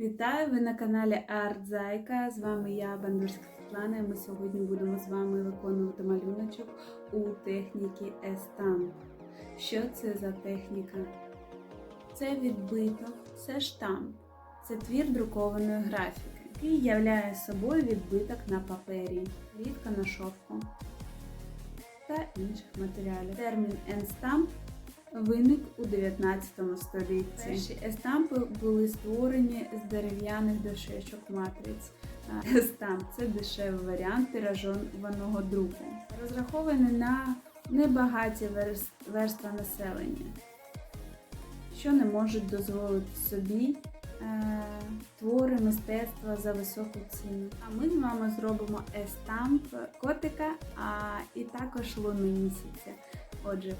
Вітаю! Ви на каналі Арт Зайка. З вами я, Бандурська Світлана. і Ми сьогодні будемо з вами виконувати малюночок у техніці Естамп. Що це за техніка? Це відбиток, це штамп, це твір друкованої графіки, який являє собою відбиток на папері, літка на шовку та інших матеріалів. Термін «енстамп» виник у 19 столітті. Перші естампи були створені з дерев'яних дощечок матриць. Естамп це дешевий варіант тиражованого друку, розрахований на небагаті верства населення, що не можуть дозволити собі е, твори мистецтва за високу ціну. А ми з вами зробимо естамп котика, а і також луни місяця. Отже.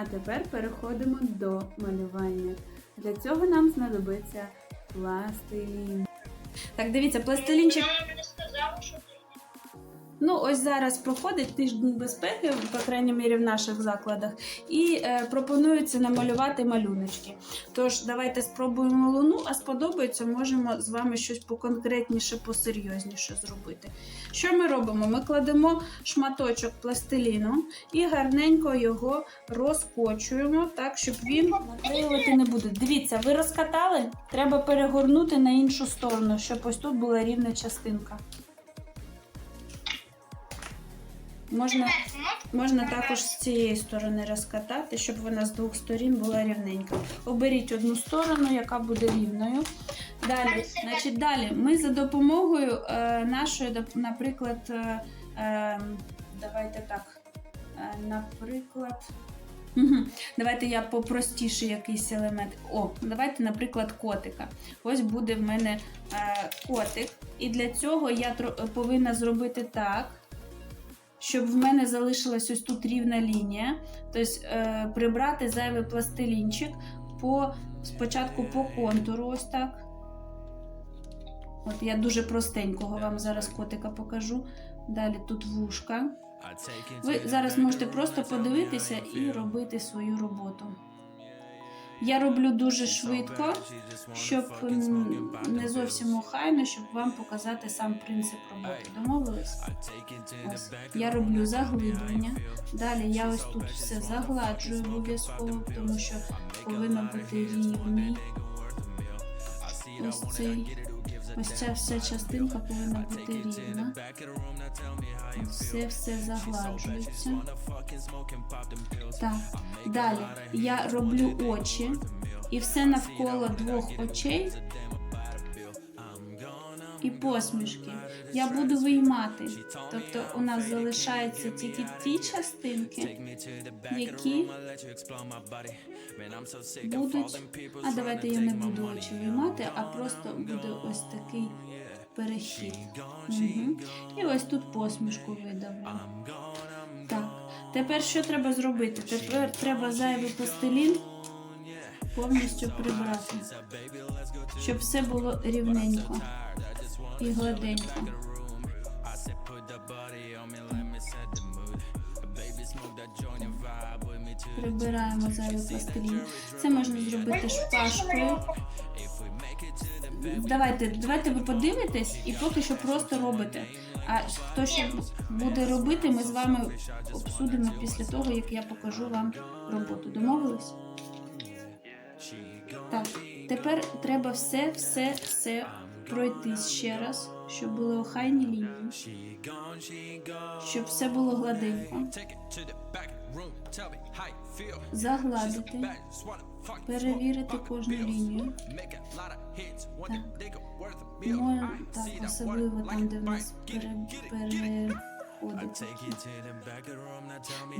А тепер переходимо до малювання. Для цього нам знадобиться пластилін. Так, дивіться, пластилінчик. Ну, ось зараз проходить тиждень безпеки, по крайній мірі в наших закладах, і е, пропонується намалювати малюночки. Тож, давайте спробуємо луну, а сподобається, можемо з вами щось поконкретніше, посерйозніше зробити. Що ми робимо? Ми кладемо шматочок пластиліну і гарненько його розкочуємо, так, щоб він наклеювати не буде. Дивіться, ви розкатали, треба перегорнути на іншу сторону, щоб ось тут була рівна частинка. Можна, можна також з цієї сторони розкатати, щоб вона з двох сторін була рівненька. Оберіть одну сторону, яка буде рівною. Далі, значить, далі ми за допомогою е, нашої, наприклад, е, е, давайте так, е, наприклад. Давайте я попростіше якийсь елемент. О, давайте, наприклад, котика. Ось буде в мене е, котик. І для цього я повинна зробити так, щоб в мене залишилась ось тут рівна лінія. Тобто е, прибрати зайвий пластилінчик по, спочатку по контуру, ось так. От я дуже простенького вам зараз котика покажу. Далі тут вушка. Ви зараз можете просто подивитися і робити свою роботу. Я роблю дуже швидко, щоб не зовсім охайно, щоб вам показати сам принцип роботи. Домовились? Ось. Я роблю заглиблення. Далі я ось тут все загладжую обов'язково, тому що повинно бути рівний. Ось цей. Ось ця вся частинка повинна бути рівна. Все все загладжується. Так. Далі я роблю очі, і все навколо двох очей і посмішки. Я буду виймати. Тобто у нас залишаються тільки ті частинки, які будуть. А давайте я не буду очі виймати, а просто буде ось такий перехід. Угу. І ось тут посмішку видавлю. Так. Тепер що треба зробити? Тепер треба зайвий пластилін повністю прибрати, щоб все було рівненько і гладенько. Прибираємо зайвий пластилін. Це можна зробити шпажкою. Давайте, давайте ви подивитесь і поки що просто робите. А хто ще буде робити, ми з вами обсудимо після того, як я покажу вам роботу. Домовились? Так, тепер треба все, все, все пройти ще раз, щоб були охайні лінії, щоб все було гладенько. Загладити, перевірити кожну лінію. Так. Може, так, особливо там, де в нас пере, переходить.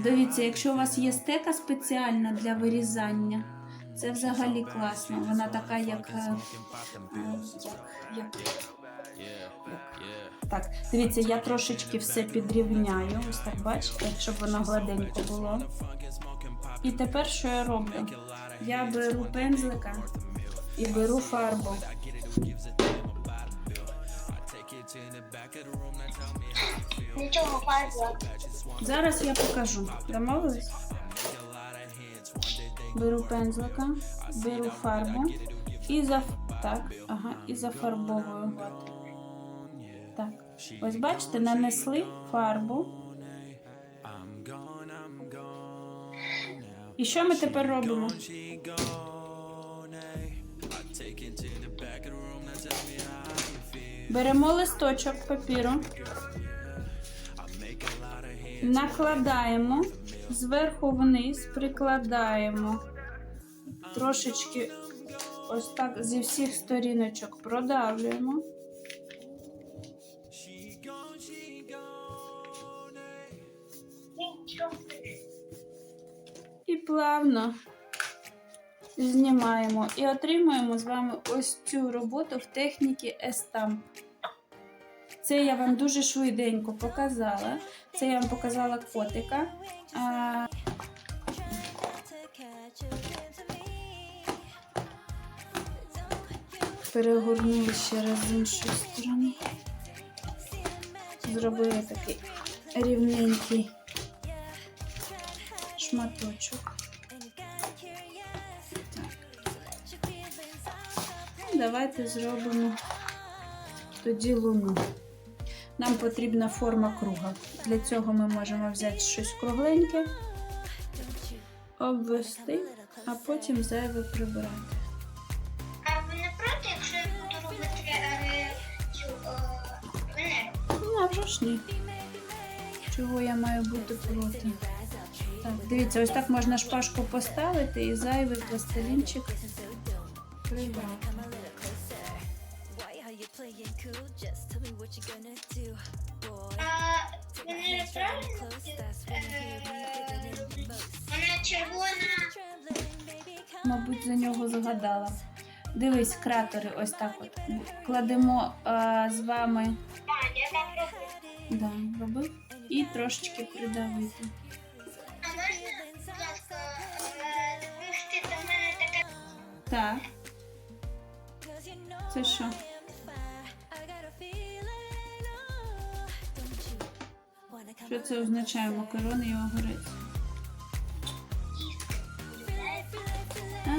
Дивіться, якщо у вас є стека спеціальна для вирізання, це взагалі класно. Вона така, як. е, як, як, так, дивіться, я трошечки все підрівняю. Ось так бачите, щоб воно гладенько було. І тепер що я роблю? Я беру пензлика і беру фарбу. нічого фарбу. Зараз я покажу. Домовились? Беру пензлика, беру фарбу і за Так, ага, і зафарбовую. Так. Ось бачите, нанесли фарбу. І що ми тепер робимо? Беремо листочок папіру, накладаємо зверху вниз, прикладаємо трошечки ось так зі всіх сторіночок продавлюємо. І плавно знімаємо і отримуємо з вами ось цю роботу в техніці Естамп. Це я вам дуже швиденько показала. Це я вам показала котика. А, перегорнули ще раз з іншої сторони. Зробили такий рівненький шматочок. Ну, Давайте зробимо тоді луну. Нам потрібна форма круга. Для цього ми можемо взяти щось кругленьке, обвести, а потім зайве прибрати. А ви не проти, якщо я буду робити е, цю Венеру? Ну, а вже ж ні. Чого я маю бути проти? Так, дивіться, ось так можна шпажку поставити і зайвий пластилінчик прибрати. А Венера правильно? Е, Вона червона. Мабуть, за нього згадала. Дивись, кратери ось так от. Кладемо а, з вами я так да, робив і трошечки придавити. А можна, будь ласка, е, до мене таке Так. Це що? Що це означає макарони і огурець? А.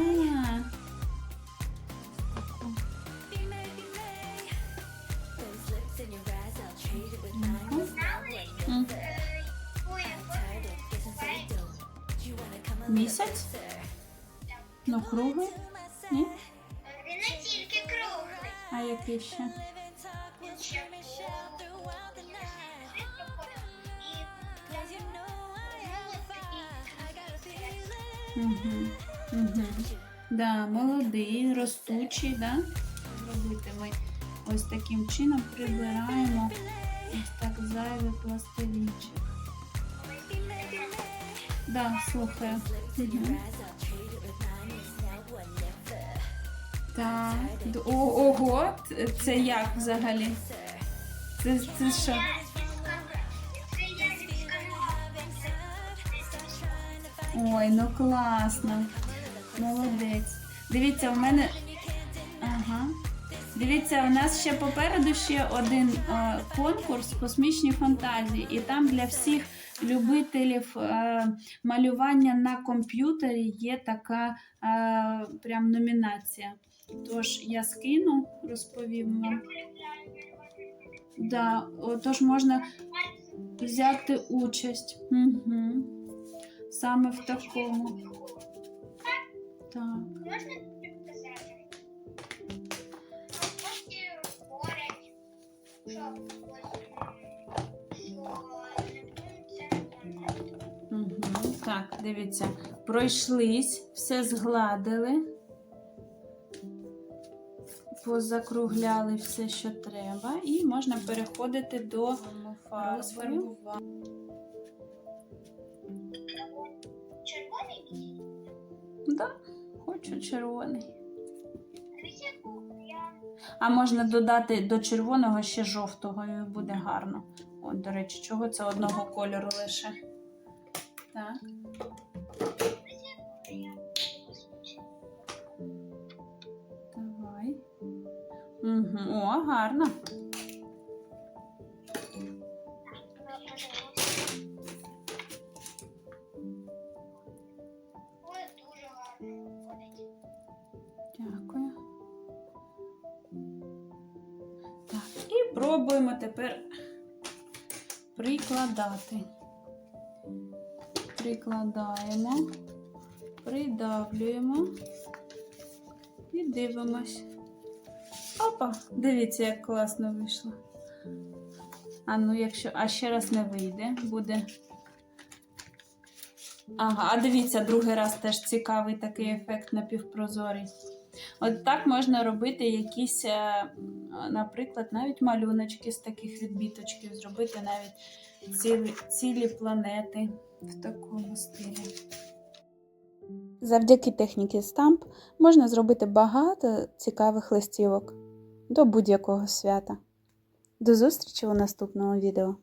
Мгм. М. я хочу. Місяць? Ну, круглий? Ні? Не тільки круглий. А який ще? Угу. Да, молодий, ростучий, да? Робити ми ось таким чином прибираємо ось так зайвий пластилінчик. Да, слухаю. Так. Ого, це як взагалі? Це, це що? Ой, ну класно. Молодець. Дивіться, у мене. Ага. Дивіться, у нас ще попереду ще один е, конкурс космічні фантазії, і там для всіх любителів е, малювання на комп'ютері є така е, прям номінація. Тож я скину, розповім вам. Да, тож можна взяти участь. Угу. Саме в такому. Так. Можна підписати? Угу. Так, дивіться, пройшлись, все згладили, позакругляли все, що треба, і можна переходити до фарбою. Да, хочу червоний. А можна додати до червоного ще жовтого, і буде гарно. От, до речі, чого це одного кольору лише. Так. Давай. Угу. О, гарно. Пробуємо тепер прикладати. Прикладаємо, придавлюємо і дивимось. Опа, дивіться, як класно вийшло. А ну, якщо, а ще раз не вийде, буде. Ага, а дивіться, другий раз теж цікавий такий ефект напівпрозорий. От так можна робити якісь, е, наприклад, навіть малюночки з таких відбіточків, зробити навіть цілі, цілі планети в такому стилі. Завдяки техніці стамп можна зробити багато цікавих листівок до будь-якого свята. До зустрічі у наступному відео!